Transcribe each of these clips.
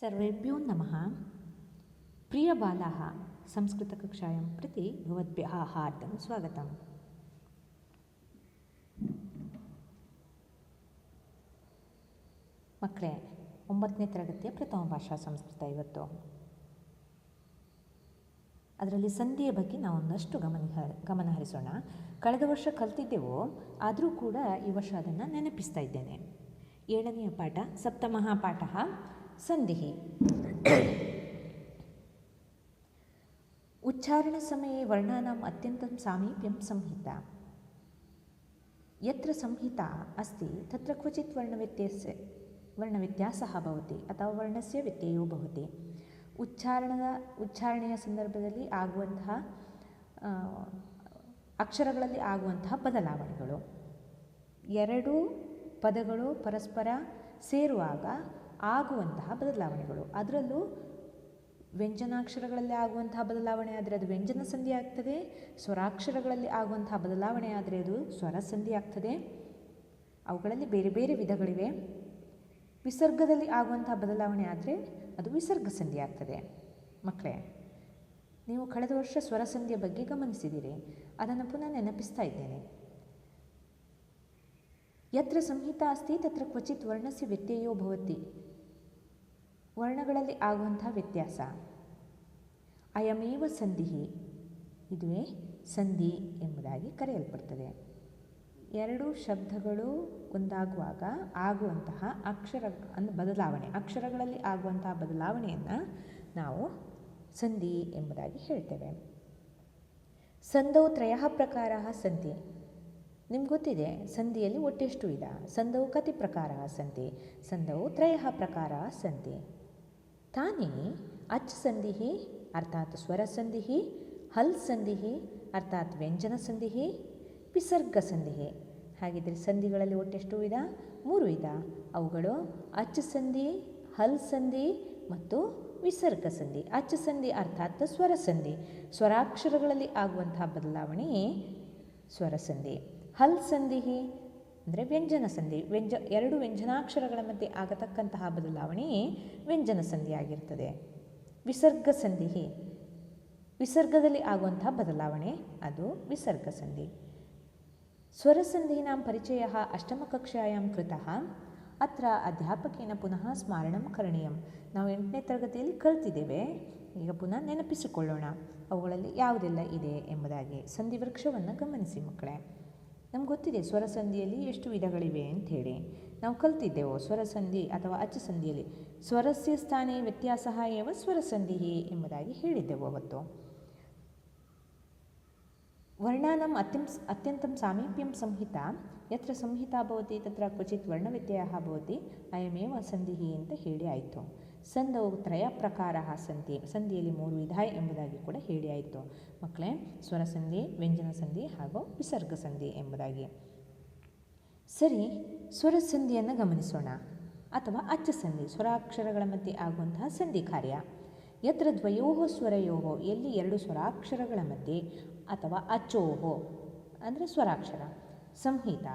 सर्वेभ्यो नमः प्रियबालाः संस्कृतकक्षायां प्रति भवद्भ्यः हार्दं स्वागतम् ಮಕ್ಕಳೇ ಒಂಬತ್ತನೇ ತರಗತಿಯ ಪ್ರಥಮ ಭಾಷಾ ಸಂಸ್ಕೃತ ಇವತ್ತು ಅದರಲ್ಲಿ ಸಂಧಿಯ ಬಗ್ಗೆ ನಾವು ಒಂದಷ್ಟು ಗಮನ ಗಮನ ಹರಿಸೋಣ ಕಳೆದ ವರ್ಷ ಕಲ್ತಿದ್ದೆವು ಆದರೂ ಕೂಡ ಈ ವರ್ಷ ಅದನ್ನು ನೆನಪಿಸ್ತಾ ಇದ್ದೇನೆ ಏಳನೆಯ ಪಾಠ ಸಪ್ತಮಃ ಪಾಠ ಸಂಧಿಃ उच्चारणसमये वर्णानाम् अत्यन्तं सामीप्यं संहिता यत्र संहिता अस्ति तत्र क्वचित् वर्णव्यत्यासः ವರ್ಣವ್ಯತ್ಯಾಸः ಭವತಿ ಅಥವಾ ವರ್ಣಸ್ಯ ವ್ಯತ್ಯಯೋ ಭವತಿ ಉಚ್ಚಾರಣದ ಉಚ್ಚಾರಣೆಯ ಸಂದರ್ಭದಲ್ಲಿ ಆಗುವಂತಹ ಆ, ಅಕ್ಷರಗಳಲ್ಲಿ ಆಗುವಂತಹ ಬದಲಾವಣೆಗಳು ಎರಡು ಪದಗಳು ಪರಸ್ಪರ ಸೇರುವಾಗ ಆಗುವಂತಹ ಬದಲಾವಣೆಗಳು. ಅದರಲ್ಲೂ ವ್ಯಂಜನಾಕ್ಷರಗಳಲ್ಲಿ ಆಗುವಂತಹ ಬದಲಾವಣೆ ಆದರೆ ಅದು ವ್ಯಂಜನ ಸಂಧಿ ಆಗ್ತದೆ, ಸ್ವರಾಕ್ಷರಗಳಲ್ಲಿ ಆಗುವಂತಹ ಬದಲಾವಣೆ ಆದರೆ ಅದು ಸ್ವರ ಸಂಧಿ ಆಗ್ತದೆ. ಅವುಗಳಲ್ಲಿ ಬೇರೆ ಬೇರೆ ವಿಧಗಳಿವೆ. ವಿಸರ್ಗದಲ್ಲಿ ಆಗುವಂತಹ ಬದಲಾವಣೆ ಆದರೆ ಅದು ವಿಸರ್ಗ ಸಂಧಿ ಆಗ್ತದೆ. ಮಕ್ಕಳೇ, ನೀವು ಕಳೆದ ವರ್ಷ ಸ್ವರ ಸಂಧಿಯ ಬಗ್ಗೆ ಗಮನಿಸಿದ್ದೀರಿ. ಅದನ್ನು ಪುನಃ ನೆನಪಿಸ್ತಾ ಇದ್ದೇನೆ. ಯತ್ರ ಸಂಹಿತಾ ಅಸ್ತಿ ತತ್ರ ಕ್ವಚಿತ್ ವರ್ಣಸ್ಯ ವ್ಯತ್ಯಯೋ ಭವತಿ. ವರ್ಣಗಳಲ್ಲಿ ಆಗುವಂತಹ ವ್ಯತ್ಯಾಸ. ಅಯಮೇವ ಸಂಧಿ ಇದುವೇ ಸಂಧಿ ಎಂಬುದಾಗಿ ಕರೆಯಲ್ಪಡ್ತದೆ. ಎರಡು ಶಬ್ದಗಳು ಒಂದಾಗುವಾಗ ಆಗುವಂತಹ ಅಕ್ಷರ ಅಂದರೆ ಬದಲಾವಣೆ, ಅಕ್ಷರಗಳಲ್ಲಿ ಆಗುವಂತಹ ಬದಲಾವಣೆಯನ್ನು ನಾವು ಸಂಧಿ ಎಂಬುದಾಗಿ ಹೇಳ್ತೇವೆ. ಸಂಧವು ತ್ರಯ ಪ್ರಕಾರ ಸಂಧಿ. ನಿಮ್ಗೆ ಗೊತ್ತಿದೆ, ಸಂಧಿಯಲ್ಲಿ ಒಟ್ಟೆಷ್ಟು ವಿಧ ಸಂಧವು ಕತಿ ಪ್ರಕಾರ ಸಂಧಿ. ಸಂಧವು ತ್ರಯ ಪ್ರಕಾರ ಸಂಧಿ. ತಾನೇ ಅಚ್ ಸಂಧಿಹಿ ಅರ್ಥಾತ್ ಸ್ವರ ಸಂಧಿಹಿ ಹಲ್ ಸಂಧಿಹಿ ಅರ್ಥಾತ್ ವ್ಯಂಜನ ಸಂಧಿಹಿ ವಿಸರ್ಗ ಸಂಧಿಹಿ ಹಾಗಿದ್ರೆ ಸಂಧಿಗಳಲ್ಲಿ ಒಟ್ಟೆಷ್ಟು ವಿಧ? ಮೂರು ವಿಧ. ಅವುಗಳು ಅಚ್ ಸಂಧಿ, ಹಲ್ ಸಂಧಿ ಮತ್ತು ವಿಸರ್ಗ ಸಂಧಿ. ಅಚ್ಚ ಸಂಧಿ ಅರ್ಥಾತ್ ಸ್ವರ ಸಂಧಿ. ಸ್ವರಾಕ್ಷರಗಳಲ್ಲಿ ಆಗುವಂತಹ ಬದಲಾವಣೆ ಸ್ವರ ಸಂಧಿ. ಹಲ್ ಸಂಧಿ ಅಂದರೆ ವ್ಯಂಜನ ಸಂಧಿ, ವ್ಯಂಜ, ಎರಡು ವ್ಯಂಜನಾಕ್ಷರಗಳ ಮಧ್ಯೆ ಆಗತಕ್ಕಂತಹ ಬದಲಾವಣೆಯೇ ವ್ಯಂಜನ ಸಂಧಿ ಆಗಿರ್ತದೆ ವಿಸರ್ಗ ಸಂಧಿ. ವಿಸರ್ಗದಲ್ಲಿ ಆಗುವಂತಹ ಬದಲಾವಣೆ ಅದು ವಿಸರ್ಗ ಸಂಧಿ. ಸ್ವರಸಂಧೀನಾಂ ಪರಿಚಯ ಅಷ್ಟಮಕಕ್ಷಾಯಾಂ ಕೃತಃ ಅತ್ರ ಅಧ್ಯಾಪಕೇನ ಪುನಃ ಸ್ಮರಣ ಕರಣೀಯಂ. ನಾವು ಎಂಟನೇ ತರಗತಿಯಲ್ಲಿ ಕಲ್ತಿದ್ದೇವೆ. ಈಗ ಪುನಃ ನೆನಪಿಸಿಕೊಳ್ಳೋಣ. ಅವುಗಳಲ್ಲಿ ಯಾವುದೆಲ್ಲ ಇದೆ ಎಂಬುದಾಗಿ ಸಂಧಿವೃಕ್ಷವನ್ನು ಗಮನಿಸಿ ಮಕ್ಕಳೇ. ನಮ್ಗೆ ಗೊತ್ತಿದೆ, ಸ್ವರಸಂಧಿಯಲ್ಲಿ ಎಷ್ಟು ವಿಧಗಳಿವೆ ಅಂಥೇಳಿ ನಾವು ಕಲ್ತಿದ್ದೆವು ಸ್ವರಸಂಧಿ ಅಥವಾ ಅಚ್ಚ ಸಂಧಿಯಲ್ಲಿ. ಸ್ವರಸ್ಯ ಸ್ಥಾನೇ ವ್ಯತ್ಯಾಸ ಏವ ಸ್ವರಸಂಧಿ ಎಂಬುದಾಗಿ ಹೇಳಿದ್ದೆವು ಅವತ್ತು. ವರ್ಣಾನಂ ಅತ್ಯಂ, ಅತ್ಯಂತ ಸಾಮೀಪ್ಯಂ ಸಂಹಿತಾ. ಯತ್ರ ಸಂಹಿತಾ ಭವತಿ, ತತ್ರ ಕ್ವಚಿತ್ ವರ್ಣವ್ಯತ್ಯಯ ಭವತಿ, ಅಯಮೇವ ಸಂಧಿ ಅಂತ ಹೇಳಿ ಆಯಿತು. ಸಂಧವು ತ್ರಯ ಪ್ರಕಾರ ಸಂಧಿ, ಸಂಧಿಯಲ್ಲಿ ಮೂರು ವಿಧ ಎಂಬುದಾಗಿ ಕೂಡ ಹೇಳಿ ಆಯಿತು. ಮಕ್ಕಳೇ, ಸ್ವರ ಸಂಧಿ, ವ್ಯಂಜನ ಸಂಧಿ ಹಾಗೂ ವಿಸರ್ಗ ಸಂಧಿ ಎಂಬುದಾಗಿ. ಸರಿ, ಸ್ವರ ಸಂಧಿಯನ್ನು ಗಮನಿಸೋಣ. ಅಥವಾ ಅಚ್ಚ ಸಂಧಿ, ಸ್ವರಾಕ್ಷರಗಳ ಮಧ್ಯೆ ಆಗುವಂತಹ ಸಂಧಿ ಕಾರ್ಯ. ಯತ್ರ ದ್ವಯೋ ಸ್ವರಯೋ ಎಲ್ಲಿ ಎರಡು ಸ್ವರಾಕ್ಷರಗಳ ಮಧ್ಯೆ ಅಥವಾ ಅಚ್ಚೋಹೋ, ಅಂದರೆ ಸ್ವರಾಕ್ಷರ. ಸಂಹಿತ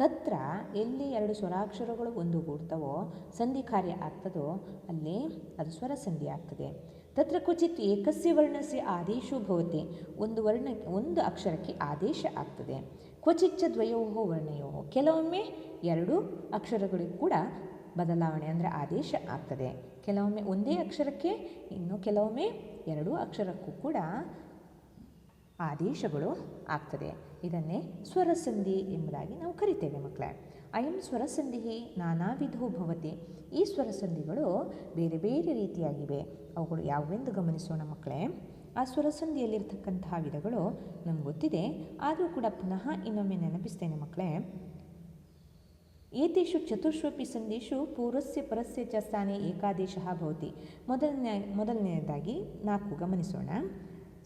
ತತ್ರ ಎಲ್ಲಿ ಎರಡು ಸ್ವರಾಕ್ಷರಗಳು ಒಂದುಗೂಡ್ತವೋ ಸಂಧಿ ಕಾರ್ಯ ಆಗ್ತದೋ, ಅಲ್ಲಿ ಅದು ಸ್ವರ ಸಂಧಿ ಆಗ್ತದೆ. ತತ್ರ ಕುಚಿತ್ ಏಕಸ್ಯ ವರ್ಣಸ್ಯ ಆದೇಶೋ ಭವತಿ. ಒಂದು ವರ್ಣ, ಒಂದು ಅಕ್ಷರಕ್ಕೆ ಆದೇಶ ಆಗ್ತದೆ. ಕ್ವಚಿಚ್ಚ ದ್ವಯೋ ವರ್ಣಯೋ ಕೆಲವೊಮ್ಮೆ ಎರಡು ಅಕ್ಷರಗಳಿಗೂ ಕೂಡ ಬದಲಾವಣೆ ಅಂದರೆ ಆದೇಶ ಆಗ್ತದೆ. ಕೆಲವೊಮ್ಮೆ ಒಂದೇ ಅಕ್ಷರಕ್ಕೆ, ಇನ್ನು ಕೆಲವೊಮ್ಮೆ ಎರಡು ಅಕ್ಷರಕ್ಕೂ ಕೂಡ ಆದೇಶಗಳು ಆಗ್ತದೆ. ಇದನ್ನೇ ಸ್ವರಸಂಧಿ ಎಂಬುದಾಗಿ ನಾವು ಕರಿತೇವೆ ಮಕ್ಕಳೇ. ಅಯಂ ಸ್ವರಸಂಧಿ ನಾನಾ ವಿಧೋ ಭವತಿ. ಈ ಸ್ವರಸಂಧಿಗಳು ಬೇರೆ ಬೇರೆ ರೀತಿಯಾಗಿವೆ. ಅವುಗಳು ಯಾವುವೆಂದು ಗಮನಿಸೋಣ ಮಕ್ಕಳೇ? ಆ ಸ್ವರಸಂಧಿಯಲ್ಲಿರ್ತಕ್ಕಂತಹ ವಿಧಗಳು ನಮ್ಗೆ ಗೊತ್ತಿದೆ. ಆದರೂ ಕೂಡ ಪುನಃ ಇನ್ನೊಮ್ಮೆ ನೆನಪಿಸ್ತೇನೆ ಮಕ್ಕಳೇ. ಏತೇಷು ಚತುರ್ಷ್ವಪಿ ಸಂಧಿಷು ಪೂರ್ವಸ್ಯ ಪರಸ್ಯ ಚ ಸ್ಥಾನೆ ಏಕಾದೇಶ ಭವತಿ. ಮೊದಲನೇ ಮೊದಲನೆಯದಾಗಿ ನಾಲ್ಕು ಗಮನಿಸೋಣ.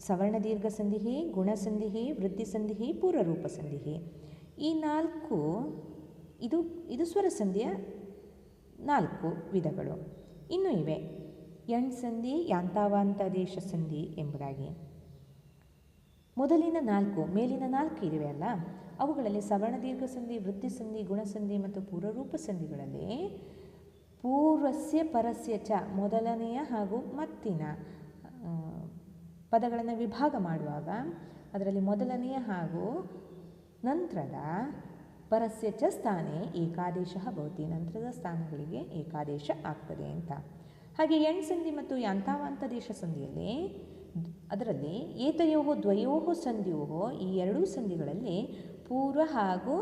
ಸವರ್ಣದೀರ್ಘ ಸಂಧಿ ಗುಣಸಂಧಿ ವೃದ್ಧಿಸಂಧಿ ಪೂರ್ವರೂಪ ಸಂಧಿ ಈ ನಾಲ್ಕು, ಇದು ಇದು ಸ್ವರ ಸಂಧಿಯ ನಾಲ್ಕು ವಿಧಗಳು. ಇನ್ನೂ ಇವೆ. ಎಣ್ ಸಂಧಿ ಯಾಂತಾವಾಂತದೇಶ ಸಂಧಿ ಎಂಬುದಾಗಿ. ಮೊದಲಿನ ನಾಲ್ಕು, ಮೇಲಿನ ನಾಲ್ಕು ಇವೆ ಅಲ್ಲ? ಅವುಗಳಲ್ಲಿ ಸವರ್ಣ ದೀರ್ಘ ಸಂಧಿ ವೃತ್ತಿ ಸಂಧಿ, ಗುಣಸಂಧಿ ಮತ್ತು ಪೂರ್ವರೂಪ ಸಂಧಿಗಳಲ್ಲಿ ಪೂರ್ವಸ್ಯ, ಪರಸ್ಯ ಚ ಮೊದಲನೆಯ ಹಾಗೂ ಮತ್ತಿನ ಪದಗಳನ್ನು ವಿಭಾಗ ಮಾಡುವಾಗ ಅದರಲ್ಲಿ ಮೊದಲನೆಯ ಹಾಗೂ ನಂತರದ ಪರಸ್ಯ ಚ ಸ್ಥಾನೆ ಏಕಾದೇಶ ಭವತಿ, ನಂತರದ ಸ್ಥಾನಗಳಿಗೆ ಏಕಾದೇಶ ಆಗ್ತದೆ ಅಂತ. ಹಾಗೆ ಎಣ್ ಸಂಧಿ ಮತ್ತು ಯಾಂತಾವಾಂತ ದೇಶ ಸಂಧಿಯಲ್ಲಿ ಅದರಲ್ಲಿ ಏತಯೋ ದ್ವಯೋ ಸಂಧಿಯೋ ಈ ಎರಡೂ ಸಂಧಿಗಳಲ್ಲಿ ಪೂರ್ವ ಹಾಗೂ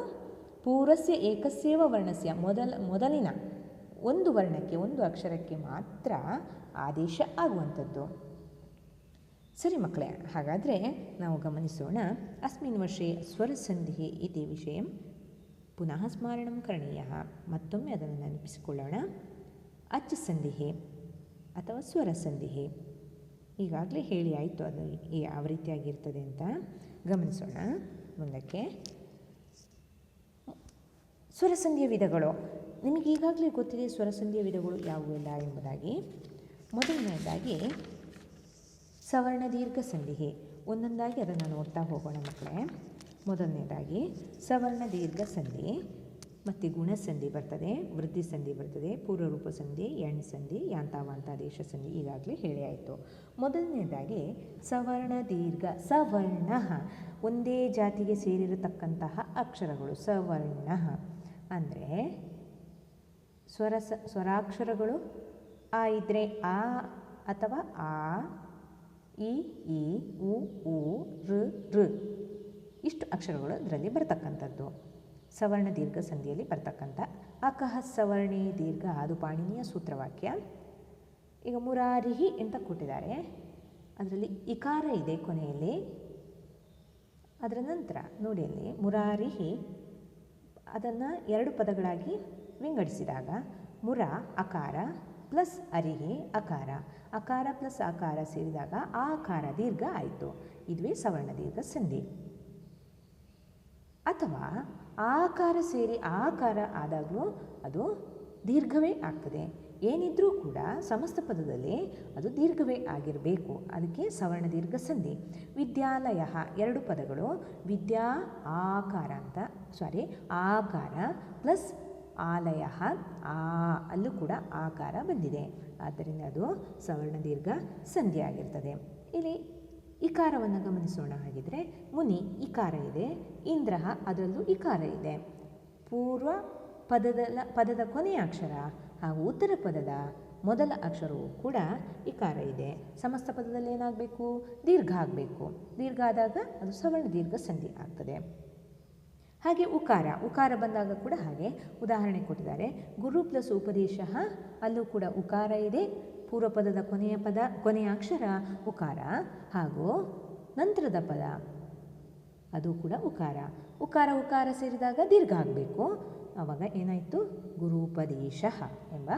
ಪೂರ್ವಸ್ಯ ಏಕಸ್ಯೇವ ವರ್ಣಸ್ಯ ಮೊದಲ, ಮೊದಲಿನ ಒಂದು ವರ್ಣಕ್ಕೆ, ಒಂದು ಅಕ್ಷರಕ್ಕೆ ಮಾತ್ರ ಆದೇಶ ಆಗುವಂಥದ್ದು. ಸರಿ ಮಕ್ಕಳೇ, ಹಾಗಾದರೆ ನಾವು ಗಮನಿಸೋಣ ಅಸ್ಮಿನ್ ವರ್ಷೆ ಸ್ವರಸಂಧಿ ಇತಿ ವಿಷಯ. ಪುನಃ ಸ್ಮರಣಂ ಕರಣೀಯ. ಮತ್ತೊಮ್ಮೆ ಅದನ್ನು ನೆನಪಿಸಿಕೊಳ್ಳೋಣ. ಅಚ್ಚ ಸಂಧಿಹೆ ಅಥವಾ ಸ್ವರಸಂಧಿಹೆ ಈಗಾಗಲೇ ಹೇಳಿ ಆಯಿತು, ಅದು ಯಾವ ರೀತಿಯಾಗಿರ್ತದೆ ಅಂತ ಗಮನಿಸೋಣ. ಮುಂದಕ್ಕೆ. ಸ್ವರಸಂಧಿಯ ವಿಧಗಳು. ನಿಮಗೆ ಈಗಾಗಲೇ ಗೊತ್ತಿದೆ ಸ್ವರಸಂಧಿಯ ವಿಧಗಳು ಯಾವುವೆಲ್ಲ ಎಂಬುದಾಗಿ. ಮೊದಲನೆಯದಾಗಿ ಸವರ್ಣ ದೀರ್ಘ ಸಂಧಿಗೆ ಒಂದೊಂದಾಗಿ ಅದನ್ನು ನೋಡ್ತಾ ಹೋಗೋಣ ಮಕ್ಕಳೇ. ಮೊದಲನೇದಾಗಿ, ಸವರ್ಣ ದೀರ್ಘ ಸಂಧಿ ಮತ್ತು ಗುಣಸಂಧಿ ಬರ್ತದೆ, ವೃದ್ಧಿ ಸಂಧಿ ಬರ್ತದೆ, ಪೂರ್ವರೂಪ ಸಂಧಿ ಎಣ್ ಸಂಧಿ ಯಾಂತಾವಾಂತ, ದೇಶ ಸಂಧಿ ಈಗಾಗಲೇ ಹೇಳಿ ಆಯಿತು. ಮೊದಲನೇದಾಗಿ, ಸವರ್ಣ ದೀರ್ಘ, ಸವರ್ಣ. ಒಂದೇ ಜಾತಿಗೆ ಸೇರಿರತಕ್ಕಂತಹ ಅಕ್ಷರಗಳು, ಸವರ್ಣ. ಅಂದರೆ ಸ್ವರ ಸ್ವರಾಕ್ಷರಗಳು, ಆ ಇದ್ದರೆ ಆ ಅಥವಾ ಆ ಇ ಇ, ಉ ಉ ಋ ಋ ಇಷ್ಟು ಅಕ್ಷರಗಳು ಅದರಲ್ಲಿ ಬರ್ತಕ್ಕಂಥದ್ದು. ಸವರ್ಣ ದೀರ್ಘ ಸಂಧಿಯಲ್ಲಿ ಬರ್ತಕ್ಕಂಥ ಅಕಹ ಸವರ್ಣಿ ದೀರ್ಘ ಅದು ಪಾಣಿನಿಯ ಸೂತ್ರವಾಕ್ಯ. ಈಗ ಮುರಾರಿಹಿ ಅಂತ ಕೊಟ್ಟಿದ್ದಾರೆ. ಅದರಲ್ಲಿ ಇಕಾರ ಇದೆ ಕೊನೆಯಲ್ಲಿ. ಅದರ ನಂತರ ನೋಡಿ ಅಲ್ಲಿ ಮುರಾರಿಹಿ ಅದನ್ನು ಎರಡು ಪದಗಳಾಗಿ ವಿಂಗಡಿಸಿದಾಗ ಮುರ, ಅಕಾರ ಪ್ಲಸ್ ಅರಿಗೆ ಅಕಾರ. ಅಕಾರ ಪ್ಲಸ್ ಆಕಾರ ಸೇರಿದಾಗ ಆ ಆಕಾರ ದೀರ್ಘ ಆಯಿತು. ಇದುವೇ ಸವರ್ಣ ದೀರ್ಘ ಸಂಧಿ. ಅಥವಾ ಆಕಾರ ಸೇರಿ ಆಕಾರ ಆದಾಗಲೂ ಅದು ದೀರ್ಘವೇ ಆಗ್ತದೆ. ಏನಿದ್ರೂ ಕೂಡ ಸಮಸ್ತ ಪದದಲ್ಲಿ ಅದು ದೀರ್ಘವೇ ಆಗಿರಬೇಕು. ಅದಕ್ಕೆ ಸವರ್ಣ ದೀರ್ಘ ಸಂಧಿ. ವಿದ್ಯಾಲಯ ಎರಡು ಪದಗಳು ವಿದ್ಯಾ, ಆಕಾರ ಅಂತ ಸಾರಿ ಆಕಾರ ಪ್ಲಸ್ ಆಲಯ ಆ, ಅಲ್ಲೂ ಕೂಡ ಆಕಾರ ಬಂದಿದೆ. ಆದ್ದರಿಂದ ಅದು ಸವರ್ಣ ದೀರ್ಘ ಸಂಧಿ ಆಗಿರ್ತದೆ. ಇಲ್ಲಿ ಇಕಾರವನ್ನು ಗಮನಿಸೋಣ. ಹಾಗಿದ್ರೆ ಮುನಿ ಇಕಾರ ಇದೆ, ಇಂದ್ರ ಅದರಲ್ಲೂ ಇಕಾರ ಇದೆ. ಪೂರ್ವ ಪದದ ಪದದ ಕೊನೆಯ ಅಕ್ಷರ ಹಾಗೂ ಉತ್ತರ ಪದದ ಮೊದಲ ಅಕ್ಷರವೂ ಕೂಡ ಇಕಾರ ಇದೆ. ಸಮಸ್ತ ಪದದಲ್ಲಿ ಏನಾಗಬೇಕು? ದೀರ್ಘ ಆಗಬೇಕು. ದೀರ್ಘ ಆದಾಗ ಅದು ಸವರ್ಣ ದೀರ್ಘ ಸಂಧಿ ಆಗ್ತದೆ. ಹಾಗೆ ಉಕಾರ ಉಕಾರ ಬಂದಾಗ ಕೂಡ ಹಾಗೆ ಉದಾಹರಣೆ ಕೊಟ್ಟಿದ್ದಾರೆ. ಗುರು ಪ್ಲಸ್ ಉಪದೇಶ, ಅಲ್ಲೂ ಕೂಡ ಉಕಾರ ಇದೆ. ಪೂರ್ವ ಪದದ ಕೊನೆಯ ಪದ, ಕೊನೆಯ ಅಕ್ಷರ ಉಕಾರ. ಹಾಗೂ ನಂತರದ ಪದ, ಅದು ಕೂಡ ಉಕಾರ. ಉಕಾರ ಉಕಾರ ಸೇರಿದಾಗ ದೀರ್ಘ ಆಗಬೇಕು. ಆವಾಗ ಏನಾಯಿತು? ಗುರುಪದೇಶ ಎಂಬ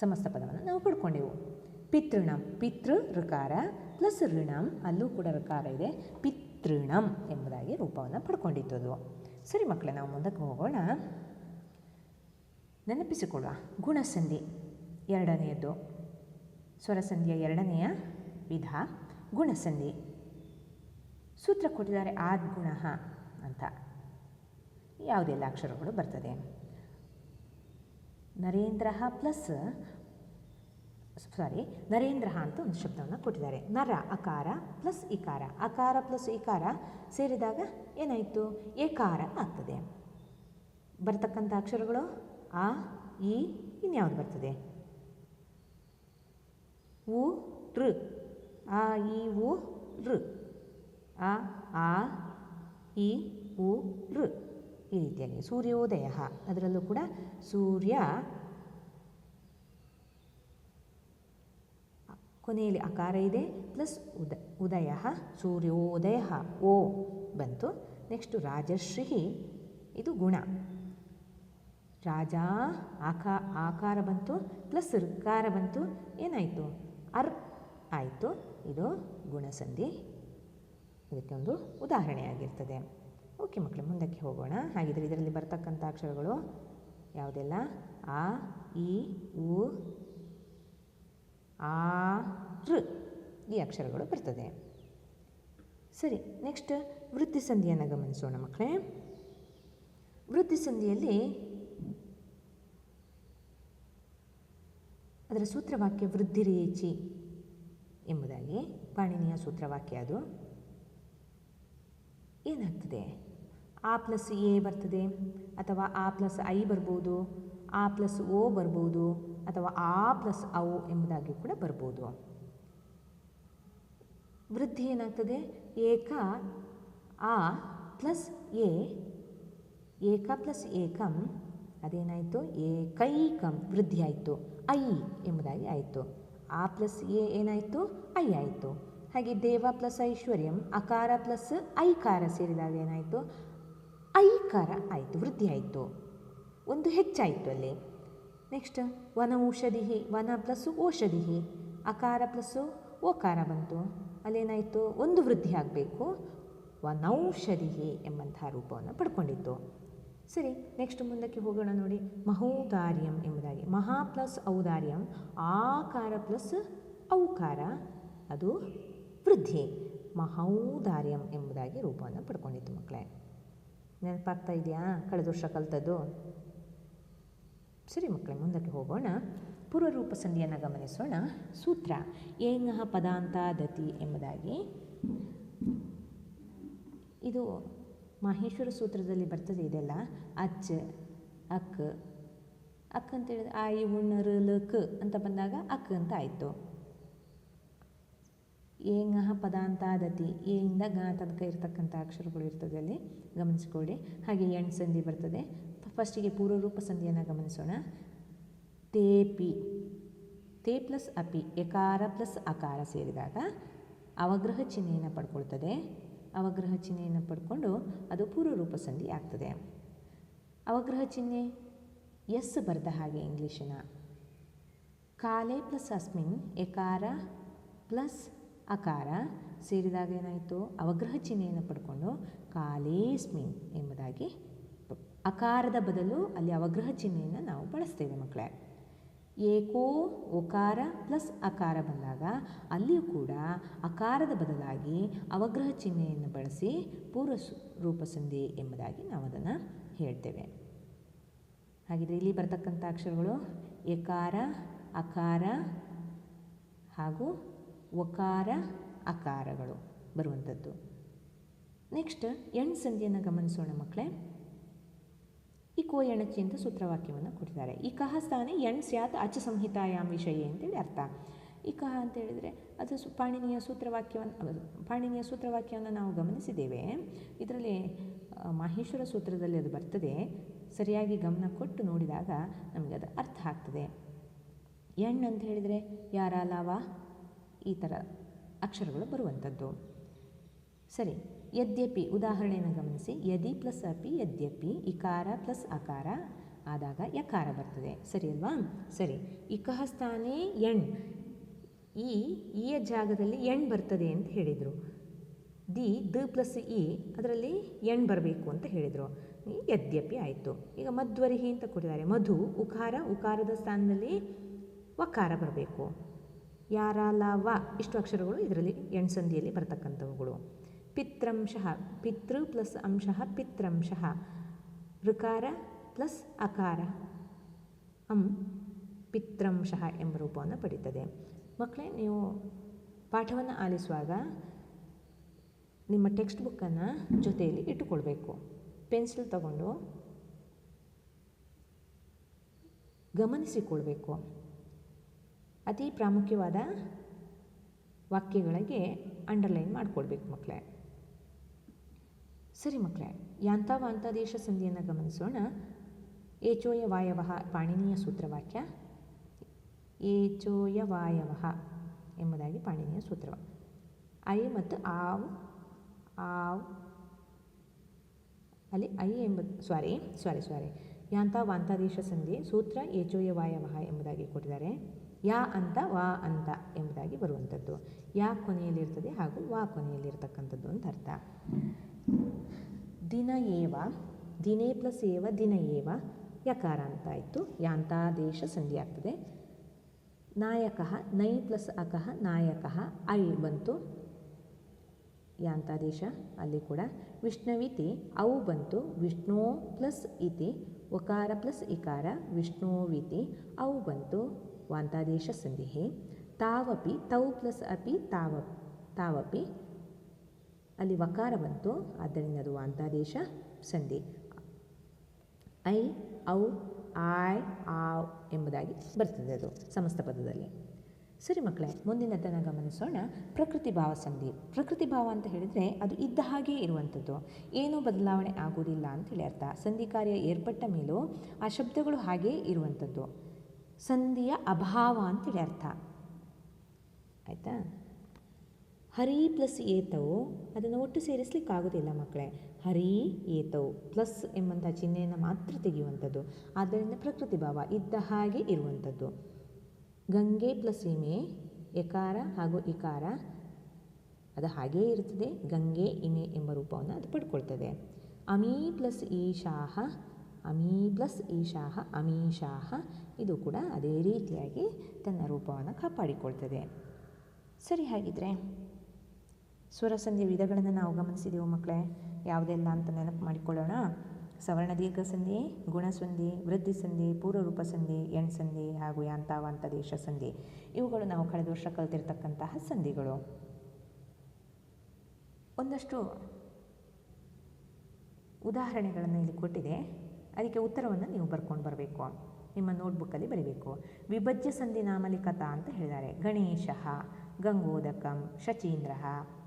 ಸಮಸ್ತ ಪದವನ್ನು ನಾವು ಪಡ್ಕೊಂಡೆವು. ಪಿತೃಣಂ, ಪಿತೃ ಋಕಾರ ಪ್ಲಸ್ ಋಣಂ, ಅಲ್ಲೂ ಕೂಡ ಋಕಾರ ಇದೆ. ಪಿತೃಣಂ ಎಂಬುದಾಗಿ ರೂಪವನ್ನು ಪಡ್ಕೊಂಡಿತ್ತು ಅದು ಸರಿ ಮಕ್ಕಳೇ, ನಾವು ಮುಂದಕ್ಕೆ ಹೋಗೋಣ. ನೆನಪಿಸಿಕೊಳ್ಳುವ ಗುಣಸಂಧಿ ಎರಡನೆಯದ್ದು. ಸ್ವರಸಂಧಿಯ ಎರಡನೆಯ ವಿಧ, ಗುಣಸಂಧಿ. ಸೂತ್ರ ಕೊಟ್ಟಿದ್ದಾರೆ ಆದ್ಗುಣ ಅಂತ. ಯಾವುದೆಲ್ಲ ಅಕ್ಷರಗಳು ಬರ್ತದೆ. ನರೇಂದ್ರ ಪ್ಲಸ್ ಸಾರಿ ನರೇಂದ್ರ ಅಂತ ಒಂದು ಶಬ್ದವನ್ನು ಕೊಟ್ಟಿದ್ದಾರೆ. ನರ, ಅಕಾರ ಪ್ಲಸ್ ಇಕಾರ. ಅಕಾರ ಪ್ಲಸ್ ಇಕಾರ ಸೇರಿದಾಗ ಏನಾಯಿತು? ಏಕಾರ ಆಗ್ತದೆ. ಬರ್ತಕ್ಕಂಥ ಅಕ್ಷರಗಳು ಆ, ಈ, ಇನ್ಯಾವುದು ಬರ್ತದೆ? ಉ ಋ ಆ ಇ ಉ ಋ ಆ ಆ ಇ ಉ ಋ ಈ ರೀತಿಯಾಗಿ ಸೂರ್ಯೋದಯ. ಅದರಲ್ಲೂ ಕೂಡ ಸೂರ್ಯ ಕೊನೆಯಲ್ಲಿ ಅಕಾರ ಇದೆ ಪ್ಲಸ್ ಉದ, ಉದಯ ಸೂರ್ಯೋದಯ ಓ ಬಂತು. ನೆಕ್ಸ್ಟು ರಾಜಶ್ರೀ ಇದು ಗುಣ. ರಾಜ, ಆಕಾ, ಆಕಾರ ಬಂತು ಪ್ಲಸ್ ಋಕಾರ ಬಂತು. ಏನಾಯಿತು? ಅರ್ ಆಯಿತು. ಇದು ಗುಣಸಂಧಿ. ಇದಕ್ಕೆ ಒಂದು ಉದಾಹರಣೆಯಾಗಿರ್ತದೆ ಓಕೆ ಮಕ್ಕಳು ಮುಂದಕ್ಕೆ ಹೋಗೋಣ. ಹಾಗಿದ್ರೆ ಇದರಲ್ಲಿ ಬರ್ತಕ್ಕಂಥ ಅಕ್ಷರಗಳು ಯಾವುದೆಲ್ಲ? ಆ ಇ ಉ, ಆ ಈ ಅಕ್ಷರಗಳು ಬರ್ತದೆ. ಸರಿ ನೆಕ್ಸ್ಟ್ ವೃತ್ತಿ ಸಂಧಿಯನ್ನು ಗಮನಿಸೋಣ ಮಕ್ಕಳೇ. ವೃತ್ತಿ ಸಂಧಿಯಲ್ಲಿ ಅದರ ಸೂತ್ರವಾಕ್ಯ ವೃದ್ಧಿರೇಚಿ ಎಂಬುದಾಗಿ ಪಾಣಿನಿಯ ಸೂತ್ರವಾಕ್ಯ ಅದು. ಏನಾಗ್ತದೆ? ಆ ಪ್ಲಸ್ ಎ ಬರ್ತದೆ, ಅಥವಾ ಆ ಪ್ಲಸ್ ಐ ಬರ್ಬೋದು, ಆ ಪ್ಲಸ್ ಓ ಬರ್ಬೋದು, ಅಥವಾ ಆ ಪ್ಲಸ್ ಔ ಎಂಬುದಾಗಿ ಕೂಡ ಬರ್ಬೋದು. ವೃದ್ಧಿ ಏನಾಗ್ತದೆ? ಏಕ, ಆ ಪ್ಲಸ್ ಎ, ಏಕ ಪ್ಲಸ್ ಏಕಂ, ಅದೇನಾಯಿತು? ಏಕೈಕಂ, ವೃದ್ಧಿ ಆಯಿತು. ಐ ಎಂಬುದಾಗಿ ಆಯಿತು. ಆ ಪ್ಲಸ್ ಎ ಏನಾಯಿತು? ಐ ಆಯಿತು. ಹಾಗೆ ದೇವ ಪ್ಲಸ್ ಐಶ್ವರ್ಯಂ, ಅಕಾರ ಪ್ಲಸ್ ಐಕಾರ ಸೇರಿದಾಗ ಏನಾಯಿತು? ಐಕಾರ ಆಯಿತು, ವೃದ್ಧಿ ಆಯಿತು. ಒಂದು ಹೆಚ್ಚಾಯಿತು ಅಲ್ಲಿ. ನೆಕ್ಸ್ಟ್, ವನ ಔಷಧಿ ವನ ಪ್ಲಸ್ ಔಷಧಿ ಅಕಾರ ಪ್ಲಸ್ಸು ಓಕಾರ ಬಂತು. ಅಲ್ಲೇನಾಯಿತು? ಒಂದು ವೃದ್ಧಿ ಆಗಬೇಕು. ವನೌಷಧಿ ಎಂಬಂತಹ ರೂಪವನ್ನು ಪಡ್ಕೊಂಡಿತ್ತು. ಸರಿ ನೆಕ್ಸ್ಟ್ ಮುಂದಕ್ಕೆ ಹೋಗೋಣ ನೋಡಿ. ಮಹೌದಾರ್ಯಂ ಎಂಬುದಾಗಿ. ಮಹಾ ಪ್ಲಸ್ ಔದಾರ್ಯಂ, ಆಕಾರ ಪ್ಲಸ್ ಔಕಾರ. ಅದು ವೃದ್ಧಿ. ಮಹೌದಾರ್ಯಂ ಎಂಬುದಾಗಿ ರೂಪವನ್ನು ಪಡ್ಕೊಂಡಿತ್ತು ಮಕ್ಕಳೇ. ನೆನಪಾಗ್ತಾ ಇದೆಯಾ? ಕಳೆದ ವರ್ಷ ಕಲ್ತದ್ದು. ಸರಿ ಮಕ್ಕಳೇ, ಮುಂದಕ್ಕೆ ಹೋಗೋಣ. ಪೂರ್ವರೂಪ ಸಂಧಿಯನ್ನು ಗಮನಿಸೋಣ. ಸೂತ್ರ, ಏಂಗಃ ಪದಾಂತ ದತಿ ಎಂಬುದಾಗಿ. ಇದು ಮಹೇಶ್ವರ ಸೂತ್ರದಲ್ಲಿ ಬರ್ತದೆ ಇದೆಲ್ಲ. ಅಚ್ಚ ಅಕ್ ಅಕ್ ಅಂತ ಹೇಳಿದ ಆ ಈ ಉಣ್ಣ ರ, ಲ ಅಂತ ಬಂದಾಗ ಅಕ್ ಅಂತ ಆಯಿತು. ಏಂಗಃ ಪದಾಂತಾದತಿ ಏಯಿಂದ ಗ ತನಕ ಇರತಕ್ಕಂಥ ಅಕ್ಷರಗಳು ಇರ್ತದೆ ಅಲ್ಲಿ. ಗಮನಿಸ್ಕೊಳ್ಳಿ. ಹಾಗೆ ಎಂಟು ಸಂಧಿ ಬರ್ತದೆ. ಫಸ್ಟಿಗೆ ಪೂರ್ವರೂಪ ಸಂಧಿಯನ್ನು ಗಮನಿಸೋಣ. ತೇಪಿ. ತೇ ಪ್ಲಸ್ ಅಪಿ ಎಕಾರ ಪ್ಲಸ್ ಅಕಾರ ಸೇರಿದಾಗ ಅವಗ್ರಹ ಚಿಹ್ನೆಯನ್ನು ಪಡ್ಕೊಳ್ತದೆ. ಅವಗ್ರಹ ಚಿಹ್ನೆಯನ್ನು ಪಡ್ಕೊಂಡು ಅದು ಪೂರ್ವರೂಪ ಸಂಧಿ ಆಗ್ತದೆ. ಅವಗ್ರಹ ಚಿಹ್ನೆ, ಎಸ್ ಬರೆದ ಹಾಗೆ ಇಂಗ್ಲೀಷಿನ ಕಾಲೇ ಪ್ಲಸ್ ಅಸ್ಮಿನ್ ಎಕಾರ ಪ್ಲಸ್ ಅಕಾರ ಸೇರಿದಾಗ ಏನಾಯಿತು? ಅವಗ್ರಹ ಚಿಹ್ನೆಯನ್ನು ಪಡ್ಕೊಂಡು ಕಾಲೇಸ್ಮಿನ್ ಎಂಬುದಾಗಿ ಅಕಾರದ ಬದಲು ಅಲ್ಲಿ ಅವಗ್ರಹ ಚಿಹ್ನೆಯನ್ನು ನಾವು ಬಳಸ್ತೇವೆ ಮಕ್ಕಳೇ. ಏಕೋ ಒಕಾರ ಪ್ಲಸ್ ಅಕಾರ ಬಂದಾಗ ಅಲ್ಲಿಯೂ ಕೂಡ ಅಕಾರದ ಬದಲಾಗಿ ಅವಗ್ರಹ ಚಿಹ್ನೆಯನ್ನು ಬಳಸಿ ಪೂರ್ವ ರೂಪಸಂಧಿ ಎಂಬುದಾಗಿ ನಾವು ಅದನ್ನು ಹೇಳ್ತೇವೆ. ಹಾಗಿದ್ರೆ ಇಲ್ಲಿ ಬರ್ತಕ್ಕಂಥ ಅಕ್ಷರಗಳು ಎಕಾರ ಅಕಾರ ಹಾಗೂ ಒಕಾರ, ಅಕಾರಗಳು ಬರುವಂಥದ್ದು. ನೆಕ್ಸ್ಟ್ ಎಣ್ ಸಂಧಿಯನ್ನು ಗಮನಿಸೋಣ ಮಕ್ಕಳೇ. ಇಕೋ ಎಣಚಿ ಅಂತ ಸೂತ್ರವಾಕ್ಯವನ್ನು ಕೊಟ್ಟಿದ್ದಾರೆ. ಈ ಕಹ ಸ್ಥಾನೆ ಎಣ್ ಸ್ಯಾತ್ ಅಚ ಸಂಹಿತಾಯಾಮ್ ವಿಷಯ ಅಂತೇಳಿ ಅರ್ಥ. ಈ ಕಹ ಅಂತ ಹೇಳಿದರೆ ಅದು ಸು ಪಾಣಿನಿಯ ಸೂತ್ರವಾಕ್ಯವನ್ನು ಪಾಣಿನಿಯ ಸೂತ್ರವಾಕ್ಯವನ್ನು ನಾವು ಗಮನಿಸಿದ್ದೇವೆ. ಇದರಲ್ಲಿ ಮಾಹೇಶ್ವರ ಸೂತ್ರದಲ್ಲಿ ಅದು ಬರ್ತದೆ. ಸರಿಯಾಗಿ ಗಮನ ಕೊಟ್ಟು ನೋಡಿದಾಗ ನಮಗೆ ಅದು ಅರ್ಥ ಆಗ್ತದೆ. ಎಣ್ ಅಂತ ಹೇಳಿದರೆ ಯಾರ ಲಾವ? ಈ ಥರ ಅಕ್ಷರಗಳು ಬರುವಂಥದ್ದು. ಸರಿ. ಯದ್ಯಪಿ ಉದಾಹರಣೆಯನ್ನು ಗಮನಿಸಿ. ಯದಿ ಪ್ಲಸ್ ಅಪಿ, ಯದ್ಯಪಿ, ಇಕಾರ ಪ್ಲಸ್ ಅಕಾರ ಆದಾಗ ಯಕಾರ ಬರ್ತದೆ. ಸರಿ ಅಲ್ವಾ? ಸರಿ. ಇಕಹ ಸ್ಥಾನೇ ಎಣ್, ಈ ಈಯ ಜಾಗದಲ್ಲಿ ಎಣ್ ಬರ್ತದೆ ಅಂತ ಹೇಳಿದರು. ದಿ, ದ ಪ್ಲಸ್ ಇ, ಅದರಲ್ಲಿ ಎಣ್ ಬರಬೇಕು ಅಂತ ಹೇಳಿದರು. ಯದ್ಯಪಿ ಆಯಿತು. ಈಗ ಮಧ್ವರಿಹಿ ಅಂತ ಕೊಟ್ಟಿದ್ದಾರೆ. ಮಧು, ಉಕಾರ, ಉಕಾರದ ಸ್ಥಾನದಲ್ಲಿ ವಕಾರ ಬರಬೇಕು. ಯಾರ, ಲ, ವ, ಇಷ್ಟು ಅಕ್ಷರಗಳು ಇದರಲ್ಲಿ ಎಣ್ಸಂಧಿಯಲ್ಲಿ ಬರ್ತಕ್ಕಂಥವುಗಳು. ಪಿತ್ರಂಶ, ಪಿತೃ ಪ್ಲಸ್ ಅಂಶಃ ಪಿತ್ರಂಶ, ಋಕಾರ ಪ್ಲಸ್ ಅಕಾರ. ಅಂ ಪಿತ್ರಂಶಃ ಎಂಬ ರೂಪವನ್ನು ಪಡೀತದೆ. ಮಕ್ಕಳೇ, ನೀವು ಪಾಠವನ್ನು ಆಲಿಸುವಾಗ ನಿಮ್ಮ ಟೆಕ್ಸ್ಟ್ ಬುಕ್ಕನ್ನು ಜೊತೆಯಲ್ಲಿ ಇಟ್ಟುಕೊಳ್ಬೇಕು. ಪೆನ್ಸಿಲ್ ತಗೊಂಡು ಗಮನಿಸಿಕೊಳ್ಬೇಕು. ಅತಿ ಪ್ರಾಮುಖ್ಯವಾದ ವಾಕ್ಯಗಳಿಗೆ ಅಂಡರ್ಲೈನ್ ಮಾಡಿಕೊಳ್ಬೇಕು ಮಕ್ಕಳೇ. ಸರಿ ಮಕ್ಕಳೇ ಯಾಂತಾವಾಂತಾದೇಶ ಸಂಧಿಯನ್ನು ಗಮನಿಸೋಣ. ಏಚೋಯ ವಾಯವಹ ಪಾಣಿನಿಯ ಸೂತ್ರವಾಕ್ಯ. ಏಚೋಯ ವಾಯವಹ ಎಂಬುದಾಗಿ ಪಾಣಿನಿಯ ಸೂತ್ರ ಐ ಮತ್ತು ಆವ್ ಆವ್, ಅಲ್ಲಿ ಐ ಎಂಬ ಸಾರಿ ಸಾರಿ ಸಾರಿ ಯಾಂತ ವಾಂತಾದೇಶ ಸಂಧಿ ಸೂತ್ರ ಏಚೋಯ ವಾಯವಹ ಎಂಬುದಾಗಿ ಕೊಟ್ಟಿದ್ದಾರೆ. ಯಾ ಅಂತ ವಾ ಅಂತ ಎಂಬುದಾಗಿ ಬರುವಂಥದ್ದು. ಯಾ ಕೊನೆಯಲ್ಲಿರ್ತದೆ ಹಾಗೂ ವಾ ಕೊನೆಯಲ್ಲಿರ್ತಕ್ಕಂಥದ್ದು ಅಂತ ಅರ್ಥ. ದಿನ ಏವ, ದಿನೇ ಪ್ಲಸ್ ಏವ, ದಿನ ಏವ ಯಕಾರ ಅಂತ ಆಯಿತು ಯಾಂತಾದೇಶ ಸಂಧಿ ಆಗ್ತದೆ. ನಾಯಕ ನೈ ಪ್ಲಸ್ ಅಕಃ ನಾಯಕ ಐ ಬಂತು. ಯಾಂತಾದೇಶ ಅಲ್ಲಿ ಕೂಡ. ವಿಷ್ಣುವಿತಿ ಅವು ಬಂತು. ವಿಷ್ಣು ಪ್ಲಸ್ ಇತಿ ಒಕಾರ ಪ್ಲಸ್ ಇಕಾರ ವಿಷ್ಣುವಿತಿ ಅವು ಬಂತು. ವಾಂತಾದೇಶ ಸಂಧಿ ತಾವಪಿ ತೌ ಪ್ಲಸ್ ಅಪಿ ತಾವ, ತಾವಪಿ ಅಲ್ಲಿ ವಕಾರ ಬಂತು. ಆದ್ದರಿಂದ ಅದು ವಾಂತಾದೇಶ ಸಂಧಿ. ಐ, ಔ, ಆಯ್, ಆವ್ ಎಂಬುದಾಗಿ ಬರ್ತದೆ ಅದು ಸಮಸ್ತ ಪದದಲ್ಲಿ. ಸರಿ ಮಕ್ಕಳೇ ಮುಂದಿನದನ್ನು ಗಮನಿಸೋಣ ಪ್ರಕೃತಿ ಭಾವ ಸಂಧಿ. ಪ್ರಕೃತಿ ಭಾವ ಅಂತ ಹೇಳಿದರೆ ಅದು ಇದ್ದ ಹಾಗೆ ಇರುವಂಥದ್ದು. ಏನೂ ಬದಲಾವಣೆ ಆಗುವುದಿಲ್ಲ ಅಂತೇಳಿ ಅರ್ಥ. ಸಂಧಿ ಕಾರ್ಯ ಏರ್ಪಟ್ಟ ಮೇಲೂ ಆ ಶಬ್ದಗಳು ಹಾಗೇ ಇರುವಂಥದ್ದು. ಸಂಧಿಯ ಅಭಾವ ಅಂತೇಳಿ ಅರ್ಥ. ಆಯಿತಾ? ಹರಿ ಪ್ಲಸ್ ಏತವು ಅದನ್ನು ಒಟ್ಟು ಸೇರಿಸ್ಲಿಕ್ಕೆ ಆಗೋದಿಲ್ಲ ಮಕ್ಕಳೇ ಹರಿ ಏತವು ಪ್ಲಸ್ ಎಂಬಂಥ ಚಿಹ್ನೆಯನ್ನು ಮಾತ್ರ ತೆಗೆಯುವಂಥದ್ದು. ಆದ್ದರಿಂದ ಪ್ರಕೃತಿ ಭಾವ ಇದ್ದ ಹಾಗೆ ಇರುವಂಥದ್ದು. ಗಂಗೆ ಪ್ಲಸ್ ಇಮೆ ಎಕಾರ ಹಾಗೂ ಇಕಾರ, ಅದು ಹಾಗೇ ಇರ್ತದೆ ಗಂಗೆ ಇಮೆ ಎಂಬ ರೂಪವನ್ನು ಅದು ಪಡ್ಕೊಳ್ತದೆ. ಅಮೀ ಪ್ಲಸ್ ಈಶಾಹ, ಅಮೀ ಪ್ಲಸ್ ಈಶಾಹ ಅಮೀಶಾಹ ಇದು ಕೂಡ ಅದೇ ರೀತಿಯಾಗಿ ತನ್ನ ರೂಪವನ್ನು ಕಾಪಾಡಿಕೊಳ್ತದೆ. ಸರಿ ಹಾಗಿದ್ರೆ ಸ್ವರಸಂಧಿ ವಿಧಗಳನ್ನು ನಾವು ಗಮನಿಸಿದೆವು ಮಕ್ಕಳೇ ಯಾವುದೆಲ್ಲ ಅಂತ ನೆನಪು ಮಾಡಿಕೊಳ್ಳೋಣ. ಸವರ್ಣ ದೀರ್ಘ ಸಂಧಿ ಗುಣಸಂಧಿ ವೃದ್ಧಿ ಸಂಧಿ, ಪೂರ್ವರೂಪ ಸಂಧಿ, ಎಣ್ ಸಂಧಿ ಹಾಗೂ ಯಾಂತಾವಾಂತ ದೇಶ ಸಂಧಿ. ಇವುಗಳು ನಾವು ಕಳೆದ ವರ್ಷ ಕಲಿತಿರ್ತಕ್ಕಂತಹ ಸಂಧಿಗಳು. ಒಂದಷ್ಟು ಉದಾಹರಣೆಗಳನ್ನು ಇಲ್ಲಿ ಕೊಟ್ಟಿದೆ. ಅದಕ್ಕೆ ಉತ್ತರವನ್ನು ನೀವು ಬರ್ಕೊಂಡು ಬರಬೇಕು. ನಿಮ್ಮ ನೋಟ್ಬುಕ್ಕಲ್ಲಿ ಬರೀಬೇಕು. ವಿಭಜ್ಯ ಸಂಧಿ ನಾಮಲಿಕತಾ ಅಂತ ಹೇಳಿದ್ದಾರೆ. ಗಣೇಶ. ಗಂಗೋದಕಂ ಶಚೀಂದ್ರ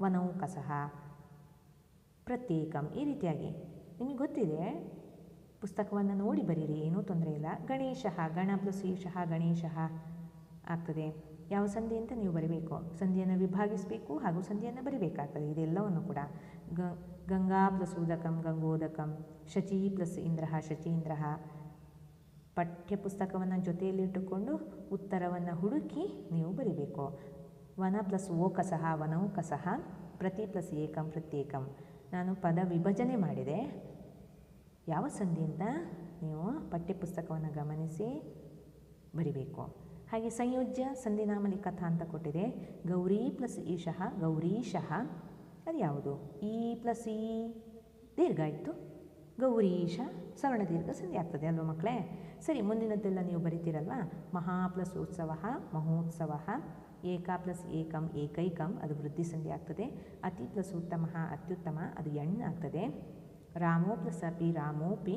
ವನೌಕಸಃ ಪ್ರತ್ಯೇಕಂ ಈ ರೀತಿಯಾಗಿ. ನಿಮಗೆ ಗೊತ್ತಿದೆ? ಪುಸ್ತಕವನ್ನು ನೋಡಿ ಬರೀರಿ, ಏನೂ ತೊಂದರೆ ಇಲ್ಲ. ಗಣೇಶ ಗಣ ಪ್ಲಸ್ ಈಶಃ ಗಣೇಶ ಆಗ್ತದೆ. ಯಾವ ಸಂಧಿ ಅಂತ ನೀವು ಬರೀಬೇಕು? ಸಂಧಿಯನ್ನು ವಿಭಾಗಿಸಬೇಕು ಹಾಗೂ ಸಂಧಿಯನ್ನು ಬರಿಬೇಕಾಗ್ತದೆ. ಇದೆಲ್ಲವನ್ನು ಕೂಡ. ಗಂಗಾ ಪ್ಲಸ್ ಉದಕಂ ಗಂಗೋದಕಂ, ಶಚಿ ಪ್ಲಸ್ ಇಂದ್ರ ಶಚೀಂದ್ರ ಪಠ್ಯಪುಸ್ತಕವನ್ನು ಜೊತೆಯಲ್ಲಿಟ್ಟುಕೊಂಡು ಉತ್ತರವನ್ನು ಹುಡುಕಿ ನೀವು ಬರಿಬೇಕು. ವನ ಪ್ಲಸ್ ಓಕಸಃ ವನೌಕಸಃ ಪ್ರತಿ ಪ್ಲಸ್ ಏಕಂ, ಪ್ರತ್ಯೇಕಂ. ನಾನು ಪದ ವಿಭಜನೆ ಮಾಡಿದೆ. ಯಾವ ಸಂಧಿ ಅಂತ ನೀವು ಪಠ್ಯಪುಸ್ತಕವನ್ನು ಗಮನಿಸಿ ಬರಿಬೇಕು? ಹಾಗೆ ಸಂಯೋಜ್ಯ ಸಂಧಿನಾಮಲಿ ಕಥಾ ಅಂತ ಕೊಟ್ಟಿದೆ. ಗೌರಿ ಪ್ಲಸ್ ಈಶಃ ಗೌರೀಶಃ ಅದು ಯಾವುದು? ಈ ಪ್ಲಸ್ ಈ ದೀರ್ಘ ಆಯಿತು. ಗೌರೀಶ ಸವರ್ಣ ದೀರ್ಘ ಸಂಧಿ ಆಗ್ತದೆ ಅಲ್ವ ಮಕ್ಕಳೇ? ಸರಿ, ಮುಂದಿನದ್ದೆಲ್ಲ ನೀವು ಬರಿತೀರಲ್ವಾ? ಮಹಾ ಪ್ಲಸ್ ಉತ್ಸವ, ಮಹೋತ್ಸವ. ಏಕ ಪ್ಲಸ್ ಏಕಂ ಏಕೈಕಂ ಅದು ವೃದ್ಧಿ ಸಂಧಿ ಆಗ್ತದೆ. ಅತಿ ಪ್ಲಸ್ ಉತ್ತಮ ಅತ್ಯುತ್ತಮ, ಅದು ಎಣ್ ಆಗ್ತದೆ. ರಾಮೋ ಪ್ಲಸ್ ಅಪಿ ರಾಮೋಪಿ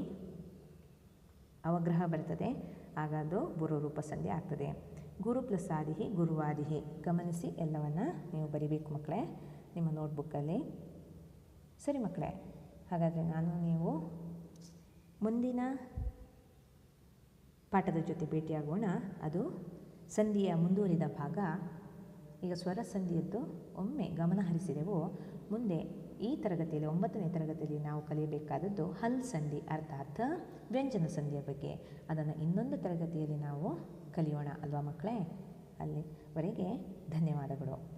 ಅವಗ್ರಹ ಬರ್ತದೆ. ಆಗ ಅದು ಗುರುರೂಪ ಸಂಧಿ ಆಗ್ತದೆ. ಗುರು ಪ್ಲಸ್ ಆದಿಹಿ, ಗುರುವಾದಿಹಿ. ಗಮನಿಸಿ ಎಲ್ಲವನ್ನು ನೀವು ಬರಿಬೇಕು ಮಕ್ಕಳೇ. ನಿಮ್ಮ ನೋಟ್ಬುಕ್ಕಲ್ಲಿ. ಸರಿ ಮಕ್ಕಳೇ, ಹಾಗಾದರೆ ನಾನು ನೀವು ಮುಂದಿನ ಪಾಠದ ಜೊತೆ ಭೇಟಿಯಾಗೋಣ. ಅದು ಸಂಧಿಯ ಮುಂದುವರಿದ ಭಾಗ. ಈಗ ಸ್ವರ ಸಂಧಿಯದ್ದು ಒಮ್ಮೆ ಗಮನ ಹರಿಸಿದೆವು. ಮುಂದೆ ಈ ತರಗತಿಯಲ್ಲಿ, ಒಂಬತ್ತನೇ ತರಗತಿಯಲ್ಲಿ ನಾವು ಕಲಿಯಬೇಕಾದದ್ದು ಹಲ್ ಸಂಧಿ, ಅರ್ಥಾತ್ ವ್ಯಂಜನ ಸಂಧಿಯ ಬಗ್ಗೆ. ಅದನ್ನು ಇನ್ನೊಂದು ತರಗತಿಯಲ್ಲಿ ನಾವು ಕಲಿಯೋಣ ಅಲ್ವಾ ಮಕ್ಕಳೇ? ಅಲ್ಲಿವರೆಗೆ ಧನ್ಯವಾದಗಳು.